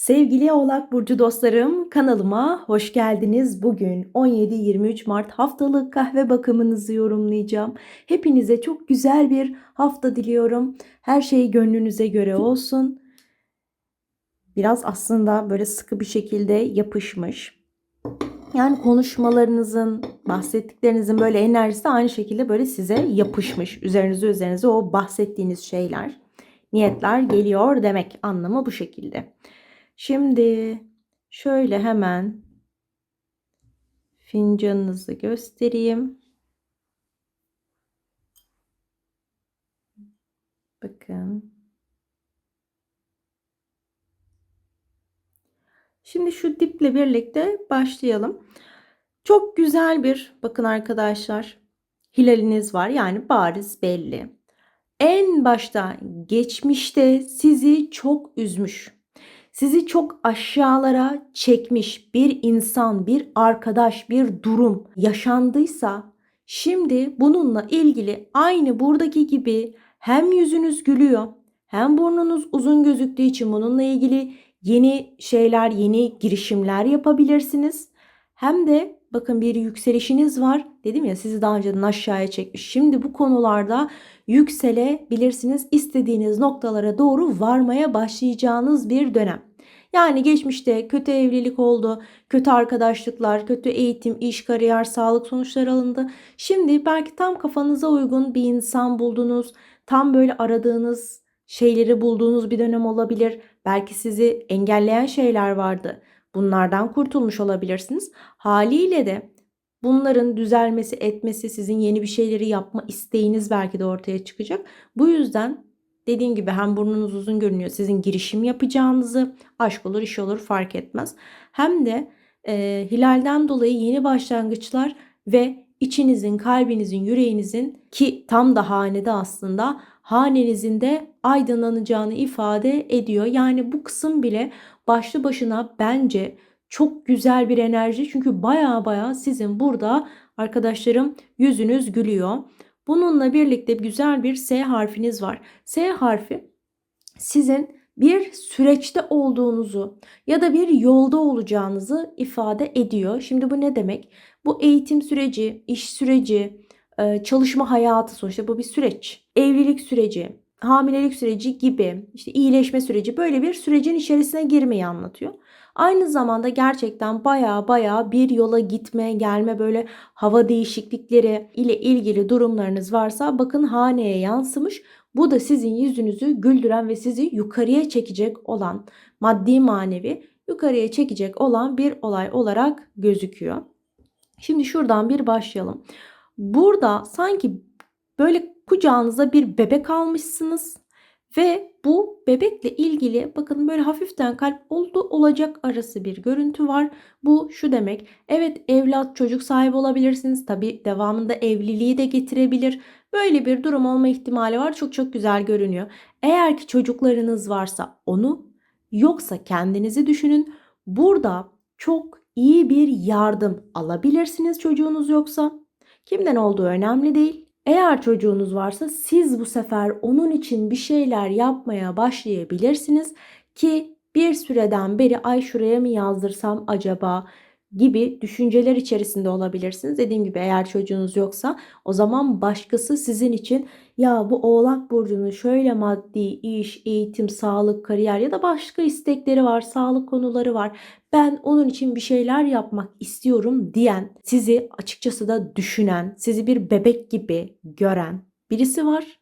Sevgili Oğlak Burcu dostlarım kanalıma hoş geldiniz. Bugün 17-23 Mart haftalık kahve bakımınızı yorumlayacağım. Hepinize çok güzel bir hafta diliyorum. Her şey gönlünüze göre olsun. Biraz aslında böyle sıkı bir şekilde yapışmış. Yani konuşmalarınızın, bahsettiklerinizin böyle enerjisi aynı şekilde böyle size yapışmış. Üzerinize üzerinize o bahsettiğiniz şeyler, niyetler geliyor demek anlamı bu şekilde. Şimdi şöyle hemen fincanınızı göstereyim. Bakın. Şimdi şu diple birlikte başlayalım. Çok güzel bir bakın arkadaşlar hilaliniz var yani bariz belli. En başta geçmişte sizi çok üzmüş sizi çok aşağılara çekmiş bir insan, bir arkadaş, bir durum yaşandıysa şimdi bununla ilgili aynı buradaki gibi hem yüzünüz gülüyor hem burnunuz uzun gözüktüğü için bununla ilgili yeni şeyler, yeni girişimler yapabilirsiniz. Hem de bakın bir yükselişiniz var. Dedim ya sizi daha önceden aşağıya çekmiş. Şimdi bu konularda yükselebilirsiniz. İstediğiniz noktalara doğru varmaya başlayacağınız bir dönem. Yani geçmişte kötü evlilik oldu, kötü arkadaşlıklar, kötü eğitim, iş, kariyer, sağlık sonuçları alındı. Şimdi belki tam kafanıza uygun bir insan buldunuz. Tam böyle aradığınız şeyleri bulduğunuz bir dönem olabilir. Belki sizi engelleyen şeyler vardı. Bunlardan kurtulmuş olabilirsiniz. Haliyle de bunların düzelmesi, etmesi, sizin yeni bir şeyleri yapma isteğiniz belki de ortaya çıkacak. Bu yüzden dediğim gibi hem burnunuz uzun görünüyor sizin girişim yapacağınızı, aşk olur, iş olur fark etmez. Hem de e, hilalden dolayı yeni başlangıçlar ve içinizin, kalbinizin, yüreğinizin ki tam da hanede aslında hanenizin de aydınlanacağını ifade ediyor. Yani bu kısım bile başlı başına bence çok güzel bir enerji. Çünkü baya baya sizin burada arkadaşlarım yüzünüz gülüyor. Bununla birlikte güzel bir S harfiniz var. S harfi sizin bir süreçte olduğunuzu ya da bir yolda olacağınızı ifade ediyor. Şimdi bu ne demek? Bu eğitim süreci, iş süreci, çalışma hayatı sonuçta bu bir süreç. Evlilik süreci, hamilelik süreci gibi işte iyileşme süreci böyle bir sürecin içerisine girmeyi anlatıyor. Aynı zamanda gerçekten baya baya bir yola gitme, gelme böyle hava değişiklikleri ile ilgili durumlarınız varsa bakın haneye yansımış. Bu da sizin yüzünüzü güldüren ve sizi yukarıya çekecek olan maddi manevi yukarıya çekecek olan bir olay olarak gözüküyor. Şimdi şuradan bir başlayalım. Burada sanki böyle kucağınıza bir bebek almışsınız ve bu bebekle ilgili bakın böyle hafiften kalp oldu olacak arası bir görüntü var. Bu şu demek. Evet evlat çocuk sahibi olabilirsiniz. Tabi devamında evliliği de getirebilir. Böyle bir durum olma ihtimali var. Çok çok güzel görünüyor. Eğer ki çocuklarınız varsa onu yoksa kendinizi düşünün. Burada çok iyi bir yardım alabilirsiniz çocuğunuz yoksa. Kimden olduğu önemli değil. Eğer çocuğunuz varsa siz bu sefer onun için bir şeyler yapmaya başlayabilirsiniz ki bir süreden beri ay şuraya mı yazdırsam acaba gibi düşünceler içerisinde olabilirsiniz. Dediğim gibi eğer çocuğunuz yoksa o zaman başkası sizin için ya bu oğlak burcunun şöyle maddi iş, eğitim, sağlık, kariyer ya da başka istekleri var, sağlık konuları var. Ben onun için bir şeyler yapmak istiyorum diyen, sizi açıkçası da düşünen, sizi bir bebek gibi gören birisi var.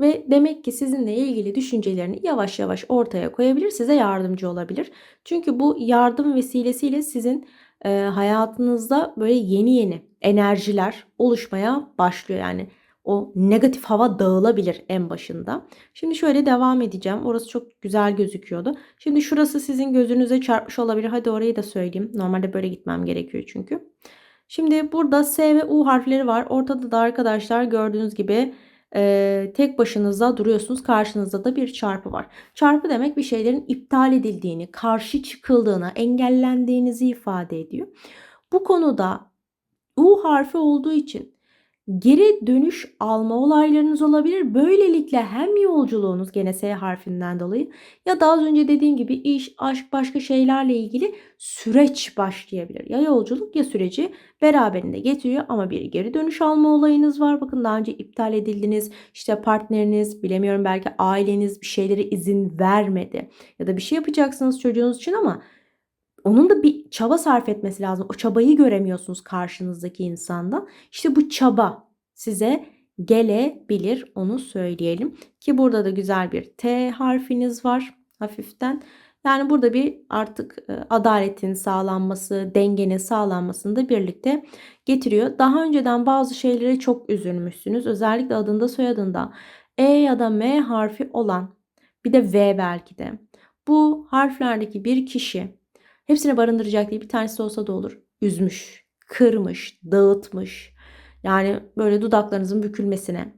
Ve demek ki sizinle ilgili düşüncelerini yavaş yavaş ortaya koyabilir, size yardımcı olabilir. Çünkü bu yardım vesilesiyle sizin e, hayatınızda böyle yeni yeni enerjiler oluşmaya başlıyor. Yani o negatif hava dağılabilir en başında. Şimdi şöyle devam edeceğim. Orası çok güzel gözüküyordu. Şimdi şurası sizin gözünüze çarpmış olabilir. Hadi orayı da söyleyeyim. Normalde böyle gitmem gerekiyor çünkü. Şimdi burada S ve U harfleri var. Ortada da arkadaşlar gördüğünüz gibi e, tek başınıza duruyorsunuz. Karşınızda da bir çarpı var. Çarpı demek bir şeylerin iptal edildiğini, karşı çıkıldığını, engellendiğinizi ifade ediyor. Bu konuda U harfi olduğu için geri dönüş alma olaylarınız olabilir. Böylelikle hem yolculuğunuz gene S harfinden dolayı ya da az önce dediğim gibi iş, aşk, başka şeylerle ilgili süreç başlayabilir. Ya yolculuk ya süreci beraberinde getiriyor ama bir geri dönüş alma olayınız var. Bakın daha önce iptal edildiniz. İşte partneriniz, bilemiyorum belki aileniz bir şeylere izin vermedi. Ya da bir şey yapacaksınız çocuğunuz için ama onun da bir çaba sarf etmesi lazım. O çabayı göremiyorsunuz karşınızdaki insandan. İşte bu çaba size gelebilir onu söyleyelim. Ki burada da güzel bir T harfiniz var hafiften. Yani burada bir artık e, adaletin sağlanması, dengenin sağlanmasını da birlikte getiriyor. Daha önceden bazı şeylere çok üzülmüşsünüz. Özellikle adında soyadında E ya da M harfi olan bir de V belki de. Bu harflerdeki bir kişi hepsini barındıracak diye bir tanesi olsa da olur. Üzmüş, kırmış, dağıtmış. Yani böyle dudaklarınızın bükülmesine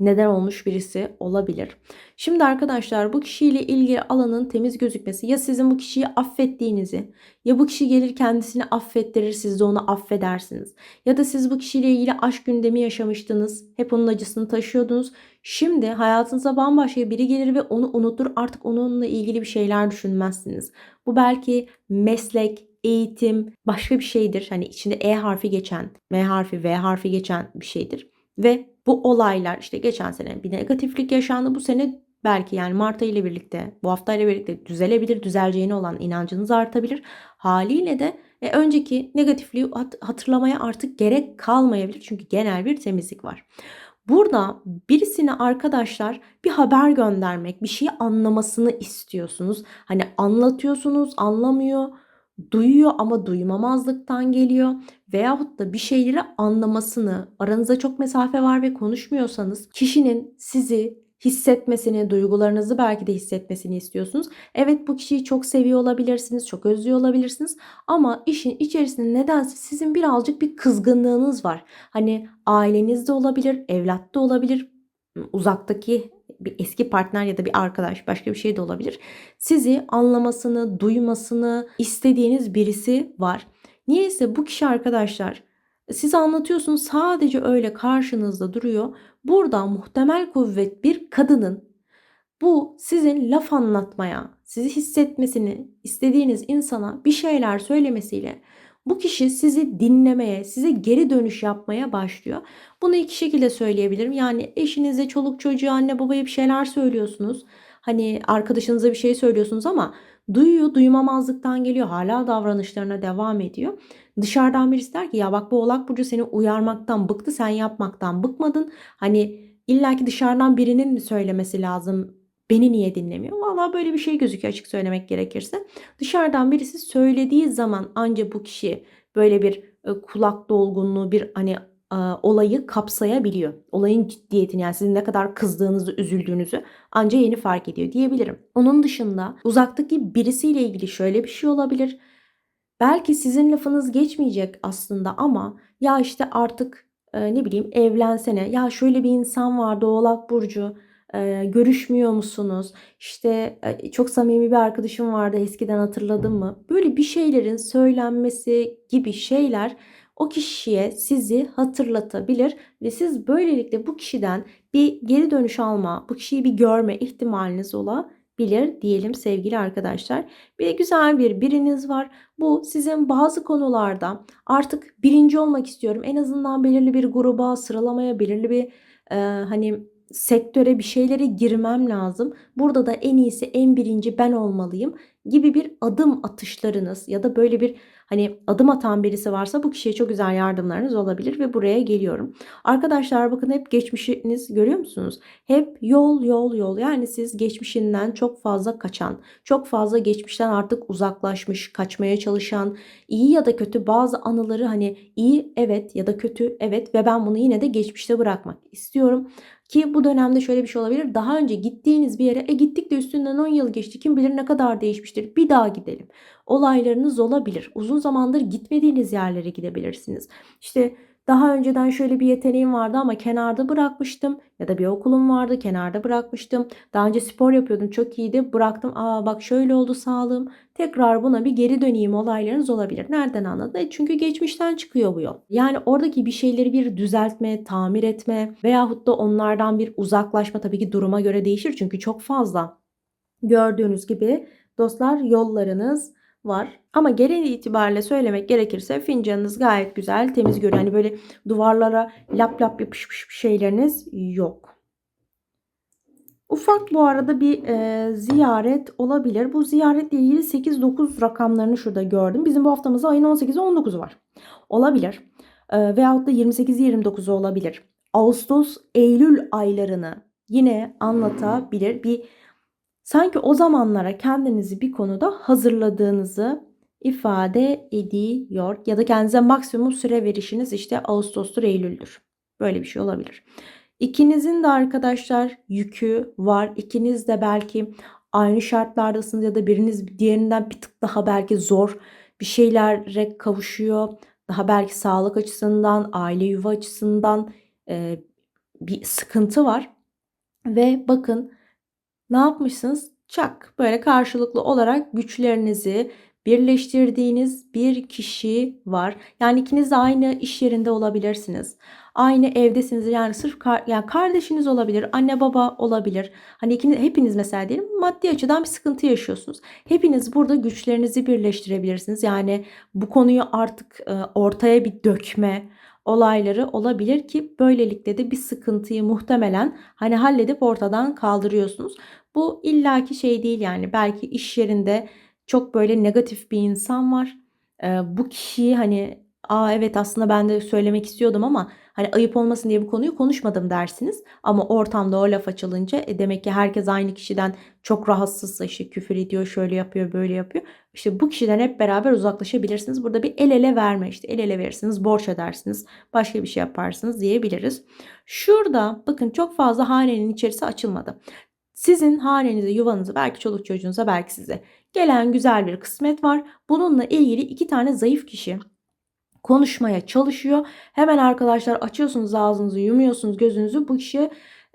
neden olmuş birisi olabilir. Şimdi arkadaşlar bu kişiyle ilgili alanın temiz gözükmesi ya sizin bu kişiyi affettiğinizi ya bu kişi gelir kendisini affettirir siz de onu affedersiniz. Ya da siz bu kişiyle ilgili aşk gündemi yaşamıştınız. Hep onun acısını taşıyordunuz. Şimdi hayatınıza bambaşka biri gelir ve onu unutur artık onunla ilgili bir şeyler düşünmezsiniz. Bu belki meslek, eğitim, başka bir şeydir. Hani içinde E harfi geçen, M harfi, V harfi geçen bir şeydir. Ve bu olaylar işte geçen sene bir negatiflik yaşandı. Bu sene belki yani Mart ayı ile birlikte bu hafta ile birlikte düzelebilir. Düzeleceğine olan inancınız artabilir. Haliyle de e, önceki negatifliği hatırlamaya artık gerek kalmayabilir. Çünkü genel bir temizlik var. Burada birisine arkadaşlar bir haber göndermek, bir şeyi anlamasını istiyorsunuz. Hani anlatıyorsunuz, anlamıyor duyuyor ama duymamazlıktan geliyor veyahut da bir şeyleri anlamasını aranızda çok mesafe var ve konuşmuyorsanız kişinin sizi hissetmesini, duygularınızı belki de hissetmesini istiyorsunuz. Evet bu kişiyi çok seviyor olabilirsiniz, çok özlüyor olabilirsiniz ama işin içerisinde nedense sizin birazcık bir kızgınlığınız var. Hani ailenizde olabilir, evlatta olabilir, uzaktaki bir eski partner ya da bir arkadaş başka bir şey de olabilir. Sizi anlamasını, duymasını istediğiniz birisi var. Niyeyse bu kişi arkadaşlar size anlatıyorsunuz sadece öyle karşınızda duruyor. Burada muhtemel kuvvet bir kadının bu sizin laf anlatmaya, sizi hissetmesini istediğiniz insana bir şeyler söylemesiyle bu kişi sizi dinlemeye, size geri dönüş yapmaya başlıyor. Bunu iki şekilde söyleyebilirim. Yani eşinize, çoluk çocuğa, anne babaya bir şeyler söylüyorsunuz. Hani arkadaşınıza bir şey söylüyorsunuz ama duyuyor, duymamazlıktan geliyor. Hala davranışlarına devam ediyor. Dışarıdan birisi der ki ya bak bu oğlak burcu seni uyarmaktan bıktı, sen yapmaktan bıkmadın. Hani illaki dışarıdan birinin mi söylemesi lazım? Beni niye dinlemiyor? Valla böyle bir şey gözüküyor açık söylemek gerekirse. Dışarıdan birisi söylediği zaman ancak bu kişi böyle bir e, kulak dolgunluğu, bir hani e, olayı kapsayabiliyor. Olayın ciddiyetini yani sizin ne kadar kızdığınızı, üzüldüğünüzü ancak yeni fark ediyor diyebilirim. Onun dışında uzaktaki birisiyle ilgili şöyle bir şey olabilir. Belki sizin lafınız geçmeyecek aslında ama ya işte artık e, ne bileyim evlensene. Ya şöyle bir insan vardı Oğlak Burcu e, görüşmüyor musunuz? İşte e, çok samimi bir arkadaşım vardı eskiden hatırladın mı? Böyle bir şeylerin söylenmesi gibi şeyler o kişiye sizi hatırlatabilir ve siz böylelikle bu kişiden bir geri dönüş alma, bu kişiyi bir görme ihtimaliniz olabilir diyelim sevgili arkadaşlar. Bir güzel bir biriniz var. Bu sizin bazı konularda artık birinci olmak istiyorum. En azından belirli bir gruba, sıralamaya, belirli bir e, hani sektöre bir şeylere girmem lazım. Burada da en iyisi en birinci ben olmalıyım gibi bir adım atışlarınız ya da böyle bir hani adım atan birisi varsa bu kişiye çok güzel yardımlarınız olabilir ve buraya geliyorum. Arkadaşlar bakın hep geçmişiniz görüyor musunuz? Hep yol yol yol yani siz geçmişinden çok fazla kaçan, çok fazla geçmişten artık uzaklaşmış, kaçmaya çalışan, iyi ya da kötü bazı anıları hani iyi evet ya da kötü evet ve ben bunu yine de geçmişte bırakmak istiyorum. Ki bu dönemde şöyle bir şey olabilir. Daha önce gittiğiniz bir yere e gittik de üstünden 10 yıl geçti. Kim bilir ne kadar değişmiştir. Bir daha gidelim. Olaylarınız olabilir. Uzun zamandır gitmediğiniz yerlere gidebilirsiniz. İşte Daha önceden şöyle bir yeteneğim vardı ama kenarda bırakmıştım ya da bir okulum vardı kenarda bırakmıştım. Daha önce spor yapıyordum çok iyiydi bıraktım. Aa bak şöyle oldu sağlığım. Tekrar buna bir geri döneyim olaylarınız olabilir. Nereden anladın? E çünkü geçmişten çıkıyor bu yol. Yani oradaki bir şeyleri bir düzeltme, tamir etme veyahut da onlardan bir uzaklaşma tabii ki duruma göre değişir. Çünkü çok fazla gördüğünüz gibi dostlar yollarınız var. Ama genel itibariyle söylemek gerekirse fincanınız gayet güzel, temiz görünüyor. Hani böyle duvarlara lap lap yapışmış bir şeyleriniz yok. Ufak bu arada bir e, ziyaret olabilir. Bu ziyaretle ilgili 8-9 rakamlarını şurada gördüm. Bizim bu haftamızda ayın 18'i 19'u var. Olabilir. E, veyahut da 28'i 29'u olabilir. Ağustos, Eylül aylarını yine anlatabilir. Bir sanki o zamanlara kendinizi bir konuda hazırladığınızı ifade ediyor ya da kendinize maksimum süre verişiniz işte Ağustos'tur, Eylül'dür. Böyle bir şey olabilir. İkinizin de arkadaşlar yükü var. İkiniz de belki aynı şartlardasınız ya da biriniz diğerinden bir tık daha belki zor bir şeylere kavuşuyor. Daha belki sağlık açısından, aile yuva açısından e, bir sıkıntı var. Ve bakın ne yapmışsınız? Çak böyle karşılıklı olarak güçlerinizi birleştirdiğiniz bir kişi var. Yani ikiniz de aynı iş yerinde olabilirsiniz. Aynı evdesiniz. Yani sırf kar, yani kardeşiniz olabilir, anne baba olabilir. Hani ikiniz hepiniz mesela diyelim maddi açıdan bir sıkıntı yaşıyorsunuz. Hepiniz burada güçlerinizi birleştirebilirsiniz. Yani bu konuyu artık e, ortaya bir dökme, olayları olabilir ki böylelikle de bir sıkıntıyı muhtemelen hani halledip ortadan kaldırıyorsunuz. Bu illaki şey değil yani belki iş yerinde çok böyle negatif bir insan var. Bu kişiyi hani aa evet aslında ben de söylemek istiyordum ama hani ayıp olmasın diye bu konuyu konuşmadım dersiniz. Ama ortamda o laf açılınca e, demek ki herkes aynı kişiden çok rahatsızsa işte küfür ediyor, şöyle yapıyor, böyle yapıyor. İşte bu kişiden hep beraber uzaklaşabilirsiniz. Burada bir el ele verme işte el ele verirsiniz, borç edersiniz, başka bir şey yaparsınız diyebiliriz. Şurada bakın çok fazla hanenin içerisi açılmadı. Sizin hanenize, yuvanıza, belki çoluk çocuğunuza, belki size gelen güzel bir kısmet var. Bununla ilgili iki tane zayıf kişi konuşmaya çalışıyor. Hemen arkadaşlar açıyorsunuz ağzınızı, yumuyorsunuz gözünüzü. Bu kişi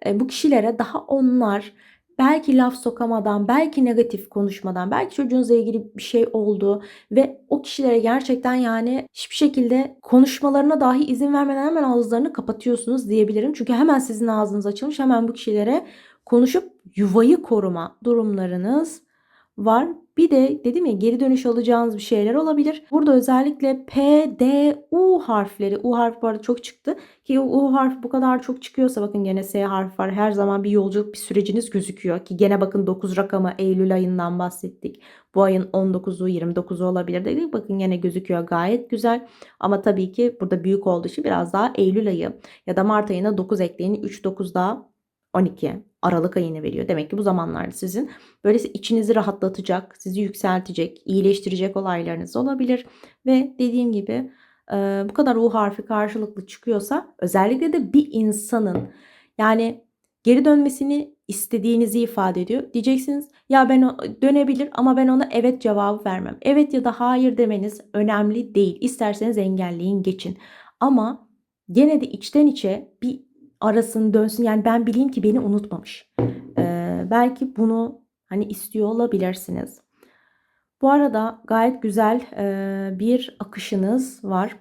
e, bu kişilere daha onlar belki laf sokamadan, belki negatif konuşmadan, belki çocuğunuzla ilgili bir şey oldu ve o kişilere gerçekten yani hiçbir şekilde konuşmalarına dahi izin vermeden hemen ağızlarını kapatıyorsunuz diyebilirim. Çünkü hemen sizin ağzınız açılmış. Hemen bu kişilere konuşup yuvayı koruma durumlarınız var. Bir de dedim ya geri dönüş alacağınız bir şeyler olabilir. Burada özellikle P, D, U harfleri. U harfi bu arada çok çıktı. Ki U harfi bu kadar çok çıkıyorsa bakın gene S harfi var. Her zaman bir yolculuk bir süreciniz gözüküyor. Ki gene bakın 9 rakamı Eylül ayından bahsettik. Bu ayın 19'u 29'u olabilir dedik. Bakın gene gözüküyor gayet güzel. Ama tabii ki burada büyük olduğu için biraz daha Eylül ayı ya da Mart ayına 9 ekleyin. 3 9 daha 12 Aralık ayını veriyor. Demek ki bu zamanlarda sizin böylesi içinizi rahatlatacak, sizi yükseltecek, iyileştirecek olaylarınız olabilir. Ve dediğim gibi bu kadar U harfi karşılıklı çıkıyorsa özellikle de bir insanın yani geri dönmesini istediğinizi ifade ediyor. Diyeceksiniz ya ben dönebilir ama ben ona evet cevabı vermem. Evet ya da hayır demeniz önemli değil. İsterseniz engelleyin geçin. Ama gene de içten içe bir arasın dönsün yani ben bileyim ki beni unutmamış. Ee, belki bunu hani istiyor olabilirsiniz. Bu arada gayet güzel e, bir akışınız var.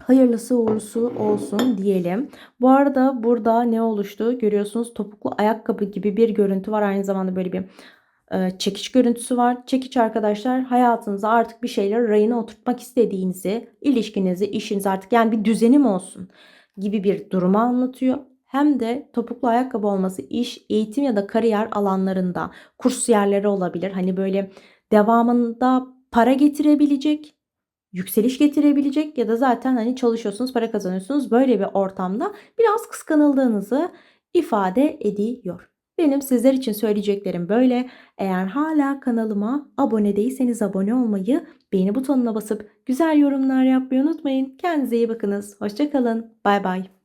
Hayırlısı uğurlusu olsun diyelim. Bu arada burada ne oluştu? Görüyorsunuz topuklu ayakkabı gibi bir görüntü var. Aynı zamanda böyle bir e, çekiç görüntüsü var. Çekiç arkadaşlar hayatınıza artık bir şeyler rayına oturtmak istediğinizi, ilişkinizi, işiniz artık yani bir düzenim olsun gibi bir durumu anlatıyor. Hem de topuklu ayakkabı olması iş, eğitim ya da kariyer alanlarında kurs yerleri olabilir. Hani böyle devamında para getirebilecek, yükseliş getirebilecek ya da zaten hani çalışıyorsunuz, para kazanıyorsunuz. Böyle bir ortamda biraz kıskanıldığınızı ifade ediyor. Benim sizler için söyleyeceklerim böyle. Eğer hala kanalıma abone değilseniz abone olmayı, beğeni butonuna basıp güzel yorumlar yapmayı unutmayın. Kendinize iyi bakınız. Hoşçakalın. Bay bay.